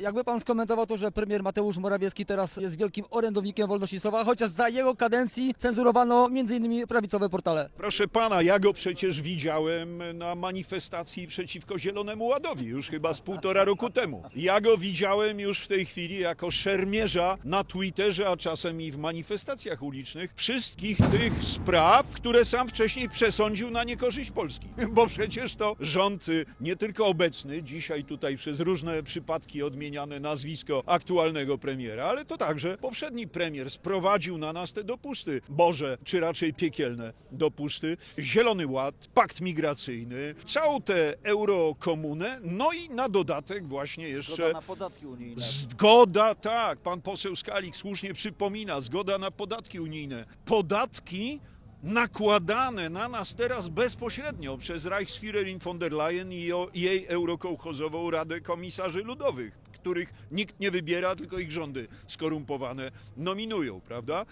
Jakby pan skomentował to, że premier Mateusz Morawiecki teraz jest wielkim orędownikiem wolności słowa, chociaż za jego kadencji cenzurowano m.in. prawicowe portale. Proszę pana, ja go przecież widziałem na manifestacji przeciwko Zielonemu Ładowi już chyba z półtora roku temu. Ja go widziałem już w tej chwili jako szermierza na Twitterze, a czasem i w manifestacjach ulicznych wszystkich tych spraw, które sam wcześniej przesądził na niekorzyść Polski. Bo przecież to rząd y, nie tylko obecny, dzisiaj tutaj przez różne przypadki odmieniane nazwisko aktualnego premiera, ale to także poprzedni premier sprowadził na nas te dopusty Boże, czy raczej piekielne dopusty, Zielony Ład, Pakt Migracyjny, całą tę eurokomunę, no i na dodatek właśnie jeszcze... Zgoda na podatki unijne. Zgoda, tak, pan poseł Skalik słusznie przypomina, zgoda na podatki unijne. Podatki nakładane na nas teraz bezpośrednio przez Reichsführerin von der Leyen i jej eurokołchozową Radę Komisarzy Ludowych, których nikt nie wybiera, tylko ich rządy skorumpowane nominują, prawda?